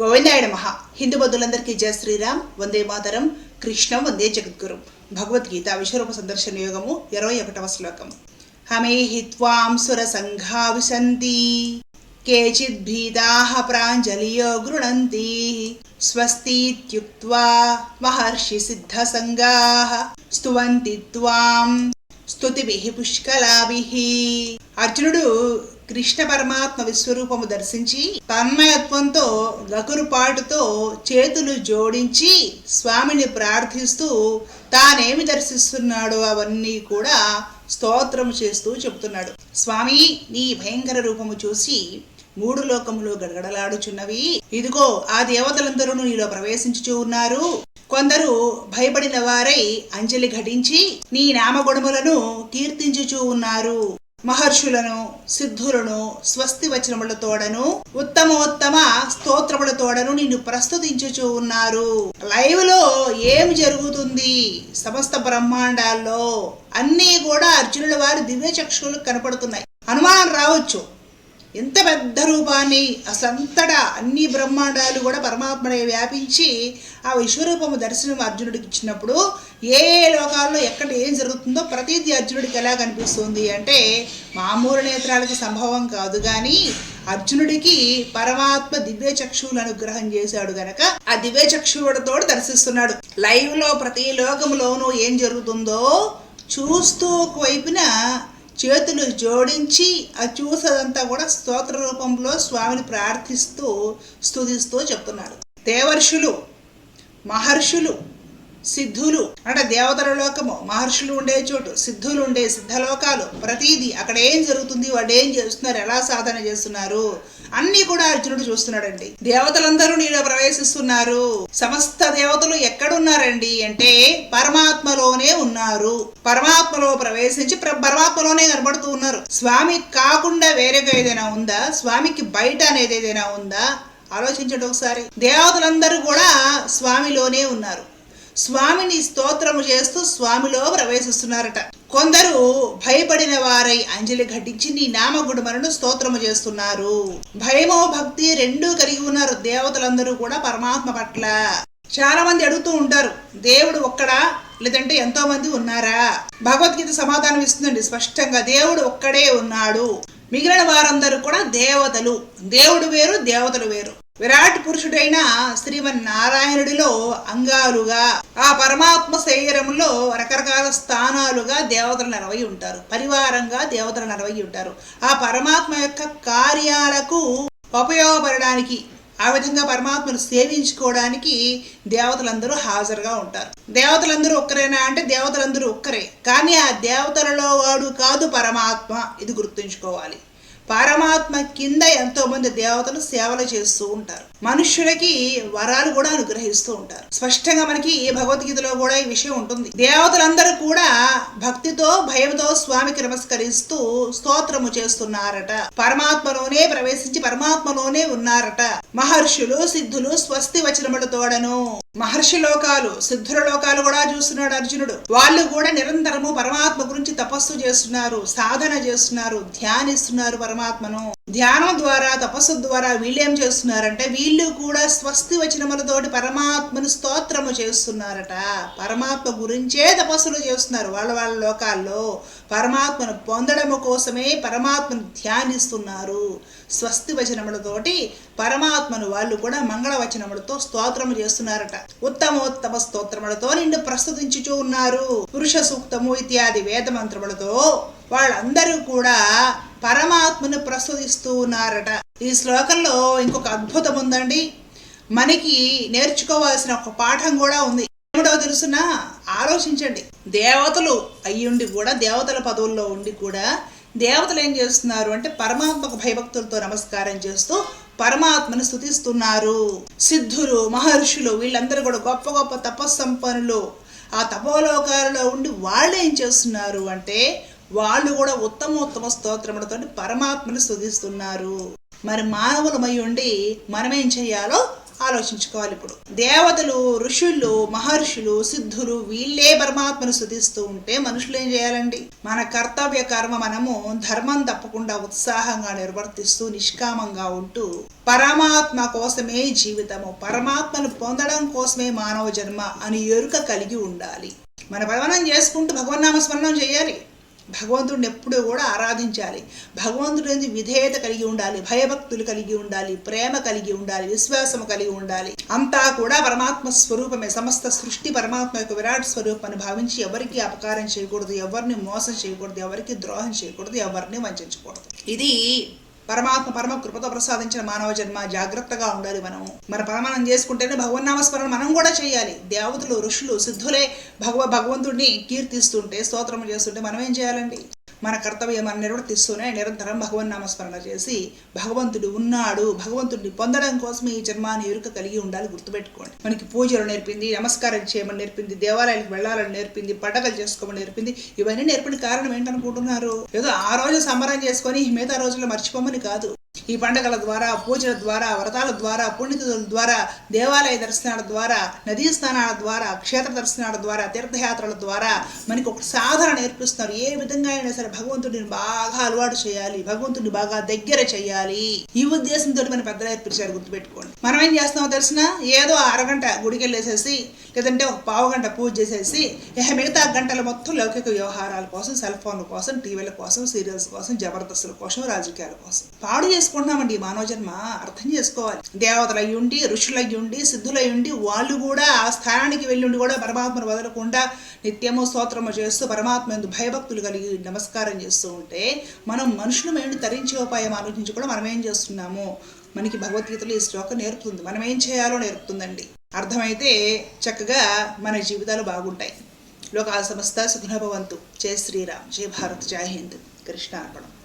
గోవిందాయన మహా హిందూ బంధువులందరికీ జయ శ్రీరామ్. వందే మాతరం. కృష్ణ వందే జగద్గురు. భగవద్గీత విశ్వరూప సందర్శన యోగము ఇరవై ఒకటవ శ్లోకం. హమే హిత్వాం సుర సంఘా విశంతి కేచిద్ భీదాహ ప్రాంజలియో గృణంతి. స్వస్తిత్యుక్త్వా మహర్షి సిద్ధ సంఘాః స్తువంతి త్వాం. స్తుతిభిః పుష్కలాభిః. అర్జునుడు కృష్ణ పరమాత్మ విశ్వరూపము దర్శించి తన్మయత్వంతో లకురుపాటుతో చేతులు జోడించి స్వామిని ప్రార్థిస్తూ తానేమి దర్శిస్తున్నాడో అవన్నీ కూడా స్తోత్రం చేస్తూ చెబుతున్నాడు స్వామి నీ భయంకర రూపము చూసి మూడు లోకములు గడగడలాడుచున్నవి. ఇదిగో ఆ దేవతలందరూ నీలో ప్రవేశించుచూ ఉన్నారు. కొందరు భయపడిన వారై అంజలి ఘటించి నీ నామగుణములను కీర్తించుచూ ఉన్నారు. మహర్షులను సిద్ధులను స్వస్తి వచనములతోడను ఉత్తమోత్తమ స్తోత్రములతోడను నిన్ను ప్రస్తుతించుచూ ఉన్నారు. లైవ్లో ఏం జరుగుతుంది? సమస్త బ్రహ్మాండాల్లో అన్నీ కూడా అర్జునుల వారి దివ్య చక్షులు కనపడుతున్నాయి. అనుమానం రావచ్చు. ఎంత పెద్ద రూపాన్ని అసంతట అన్ని బ్రహ్మాండాలు కూడా పరమాత్మనే వ్యాపించి ఆ విశ్వరూపము దర్శనం అర్జునుడికి ఇచ్చినప్పుడు ఏ లోకాల్లో ఎక్కడ ఏం జరుగుతుందో ప్రతిదీ అర్జునుడికి ఎలా కనిపిస్తుంది అంటే మామూలు నేత్రాలకి సంభవం కాదు కానీ అర్జునుడికి పరమాత్మ దివ్య చక్షువులు అనుగ్రహం చేశాడు గనక ఆ దివ్య చక్షువులతో దర్శిస్తున్నాడు. లైవ్లో ప్రతి లోకములోనూ ఏం జరుగుతుందో చూస్తూ ఒకవైపున చేతులు జోడించి ఆ చూసేదంతా కూడా స్తోత్ర రూపంలో స్వామిని ప్రార్థిస్తూ స్తుతిస్తూ చెప్తున్నారు. దేవర్షులు మహర్షులు సిద్ధులు. అంటే దేవతల లోకము మహర్షులు ఉండే చోటు సిద్ధులు ఉండే సిద్ధలోకాలు. ప్రతిదీ అక్కడ ఏం జరుగుతుంది వాడు ఏం చేస్తున్నారు ఎలా సాధన చేస్తున్నారు అన్ని కూడా అర్జునుడు చూస్తున్నాడండి. దేవతలందరూ నీలో ప్రవేశిస్తున్నారు. సమస్త దేవతలు ఎక్కడున్నారండి అంటే పరమాత్మలోనే ఉన్నారు. పరమాత్మలో ప్రవేశించి ప్ర- పరమాత్మలోనే కనబడుతూ ఉన్నారు. స్వామి కాకుండా వేరేగా ఏదైనా ఉందా? స్వామికి బయట అనేది ఏదైనా ఉందా? ఆలోచించండి ఒకసారి. దేవతలందరూ కూడా స్వామిలోనే ఉన్నారు. స్వామిని స్తోత్రము చేస్తూ స్వామిలో ప్రవేశిస్తున్నారట. కొందరు భయపడిన వారై అంజలి ఘటించి నీ నామగుణములను స్తోత్రము చేస్తున్నారు. భయమో భక్తి రెండూ కలిగి ఉన్నారు దేవతలందరూ కూడా పరమాత్మ పట్ల. చాలా మంది అడుగుతూ ఉంటారు దేవుడు ఒక్కడా? లేదంటే ఎంతో మంది ఉన్నారా? భగవద్గీత సమాధానం ఇస్తుందండి స్పష్టంగా దేవుడు ఒక్కడే ఉన్నాడు. మిగిలిన వారందరూ కూడా దేవతలు. దేవుడు వేరు దేవతలు వేరు. విరాట్ పురుషుడైన శ్రీమన్ నారాయణుడిలో అంగాలుగా ఆ పరమాత్మ శరీరంలో రకరకాల స్థానాలుగా దేవతలు నలవై ఉంటారు. పరివారంగా దేవతలు నలవై ఉంటారు. ఆ పరమాత్మ యొక్క కార్యాలకు ఉపయోగపడడానికి ఆ విధంగా పరమాత్మను సేవించుకోవడానికి దేవతలందరూ హాజరుగా ఉంటారు. దేవతలందరూ ఒక్కరేనా అంటే దేవతలందరూ ఒక్కరే. కానీ ఆ దేవతలలో వాడు కాదు పరమాత్మ ఇది గుర్తుంచుకోవాలి. పరమాత్మ కింద ఎంతో మంది దేవతలు సేవలు చేస్తూ ఉంటారు. మనుష్యులకి వరాలు కూడా అనుగ్రహిస్తూ ఉంటారు. స్పష్టంగా మనకి భగవద్గీతలో కూడా ఈ విషయం ఉంటుంది. దేవతలందరూ కూడా భక్తితో భయంతో స్వామికి నమస్కరిస్తూ స్తోత్రము చేస్తున్నారట. పరమాత్మలోనే ప్రవేశించి పరమాత్మలోనే ఉన్నారట. మహర్షులు సిద్ధులు స్వస్తి వచనములతోడను. మహర్షి లోకాలు సిద్ధుల లోకాలు కూడా చూస్తున్నాడు అర్జునుడు. వాళ్ళు కూడా నిరంతరము పరమాత్మ గురించి తపస్సు చేస్తున్నారు సాధన చేస్తున్నారు ధ్యానిస్తున్నారు పరమాత్మను. ధ్యానం ద్వారా తపస్సు ద్వారా వీళ్ళేం చేస్తున్నారంటే వీళ్ళు కూడా స్వస్తి వచనములతోటి పరమాత్మను స్తోత్రము చేస్తున్నారట. పరమాత్మ గురించే తపస్సులు చేస్తున్నారు వాళ్ళ వాళ్ళ లోకాల్లో. పరమాత్మను పొందడము కోసమే పరమాత్మను ధ్యానిస్తున్నారు. స్వస్తి వచనములతోటి పరమాత్మను వాళ్ళు కూడా మంగళ వచనములతో స్తోత్రము చేస్తున్నారట. ఉత్తమోత్తమ స్తోత్రములతో నిన్ను ప్రస్తుతించుచూ ఉన్నారు. పురుష సూక్తము ఇత్యాది వేద మంత్రములతో వాళ్ళందరూ కూడా పరమాత్మను ప్రస్తుతిస్తూ ఉన్నారట. ఈ శ్లోకంలో ఇంకొక అద్భుతం ఉందండి. మనకి నేర్చుకోవాల్సిన ఒక పాఠం కూడా ఉంది. ఏమిటో తెలుసునా? ఆలోచించండి. దేవతలు అయ్యుండి కూడా దేవతల పదవుల్లో ఉండి కూడా దేవతలు ఏం చేస్తున్నారు అంటే పరమాత్మకు భయభక్తులతో నమస్కారం చేస్తూ పరమాత్మను స్తుతిస్తున్నారు. సిద్ధులు మహర్షులు వీళ్ళందరూ కూడా గొప్ప గొప్ప తపస్సంపన్నులు. ఆ తపోలోకాలలో ఉండి వాళ్ళు ఏం చేస్తున్నారు అంటే వాళ్ళు కూడా ఉత్తమోత్తమ స్తోత్రములతో పరమాత్మను స్థుతిస్తున్నారు మరి మానవులమై ఉండి మనమేం చేయాలో ఆలోచించుకోవాలి ఇప్పుడు. దేవతలు ఋషులు మహర్షులు సిద్ధులు వీళ్ళే పరమాత్మను స్థుతిస్తూ ఉంటే మనుషులు ఏం చేయాలండి? మన కర్తవ్య కర్మ మనము ధర్మం తప్పకుండా ఉత్సాహంగా నిర్వర్తిస్తూ నిష్కామంగా ఉంటూ పరమాత్మ కోసమే జీవితము పరమాత్మను పొందడం కోసమే మానవ జన్మ అని ఎరుక కలిగి ఉండాలి. మన పరమణం చేసుకుంటూ భగవన్నామస్మరణం చేయాలి. భగవంతుడిని ఎప్పుడూ కూడా ఆరాధించాలి. భగవంతుడి విధేయత కలిగి ఉండాలి భయభక్తులు కలిగి ఉండాలి ప్రేమ కలిగి ఉండాలి విశ్వాసము కలిగి ఉండాలి. అంతా కూడా పరమాత్మ స్వరూపమే సమస్త సృష్టి పరమాత్మ యొక్క విరాట్ స్వరూపాన్ని భావించి ఎవరికి అపకారం చేయకూడదు ఎవరిని మోసం చేయకూడదు ఎవరికి ద్రోహం చేయకూడదు ఎవరిని వంచకూడదు. ఇది పరమాత్మ పరమ కృపతో ప్రసాదించిన మానవ జన్మ జాగ్రత్తగా ఉండాలి మనము. మన పరమానం చేసుకుంటేనే భగవన్నామస్మరణ మనం కూడా చేయాలి. దేవతలు ఋషులు సిద్ధులే భగవ భగవంతుడిని కీర్తిస్తుంటే స్తోత్రం చేస్తుంటే మనం ఏం చేయాలండి? మన కర్తవ్యం నిర్వర్తిస్తూనే నిరంతరం భగవన్ నామస్మరణ చేసి భగవంతుడు ఉన్నాడు భగవంతుడిని పొందడం కోసం ఈ జన్మాన్ని ఎరుక కలిగి ఉండాలి గుర్తుపెట్టుకోండి. మనకి పూజలు నేర్పింది నమస్కారం చేయమని నేర్పింది దేవాలయాలకు వెళ్ళాలని నేర్పింది పండగలు చేసుకోమని నేర్పింది ఇవన్నీ నేర్పిన కారణం ఏంటనుకుంటున్నారు? ఏదో ఆ రోజు సంబరం చేసుకొని మిగతా రోజుల్లో మర్చిపోమని కాదు. ఈ పండగల ద్వారా పూజల ద్వారా వ్రతాల ద్వారా పుణ్యతిథుల ద్వారా దేవాలయ దర్శనాల ద్వారా నదీ స్నానాల ద్వారా క్షేత్ర దర్శనాల ద్వారా తీర్థయాత్రల ద్వారా మనకి ఒక సాధన నేర్పిస్తున్నారు. ఏ విధంగా అయినా సరే భగవంతుడిని బాగా అలవాటు చేయాలి. భగవంతుడిని బాగా దగ్గర చేయాలి. ఈ ఉద్దేశంతో మన పెద్దలు నేర్పించారు గుర్తుపెట్టుకోండి. మనం ఏం చేస్తామో తెలిసిన? ఏదో అరగంట గుడికి వెళ్ళేసేసి లేదంటే ఒక పావు గంట పూజ చేసేసి ఇక మిగతా గంటల మొత్తం లౌకిక వ్యవహారాల కోసం సెల్ ఫోన్ల కోసం టీవీల కోసం సీరియల్స్ కోసం జబర్దస్తుల కోసం రాజకీయాల కోసం. పాడు చేసుకుంటున్నామండి ఈ మానవ జన్మ. అర్థం చేసుకోవాలి. దేవతలు అయి ఉండి ఋషులు ఉండి సిద్ధులై ఉండి వాళ్ళు కూడా ఆ స్థానానికి వెళ్ళి ఉండి కూడా పరమాత్మను వదలకుండా నిత్యము స్తోత్రము చేస్తూ పరమాత్మ ఎందు భయభక్తులు కలిగి నమస్కారం చేస్తూ ఉంటే మనం మనుషులు ఏంటి తరించే ఉపాయం ఆలోచించి కూడా మనం ఏం చేస్తున్నాము? మనకి భగవద్గీతలో ఈ శ్లోకం నేర్పుతుంది. మనం ఏం చేయాలో నేర్పుతుందండి. అర్థమైతే చక్కగా మన జీవితాలు బాగుంటాయి. లోకాల సమస్త సుఖనభవంతు జయ శ్రీరామ్. జయ భారత్. జై హింద్. కృష్ణ అర్పణం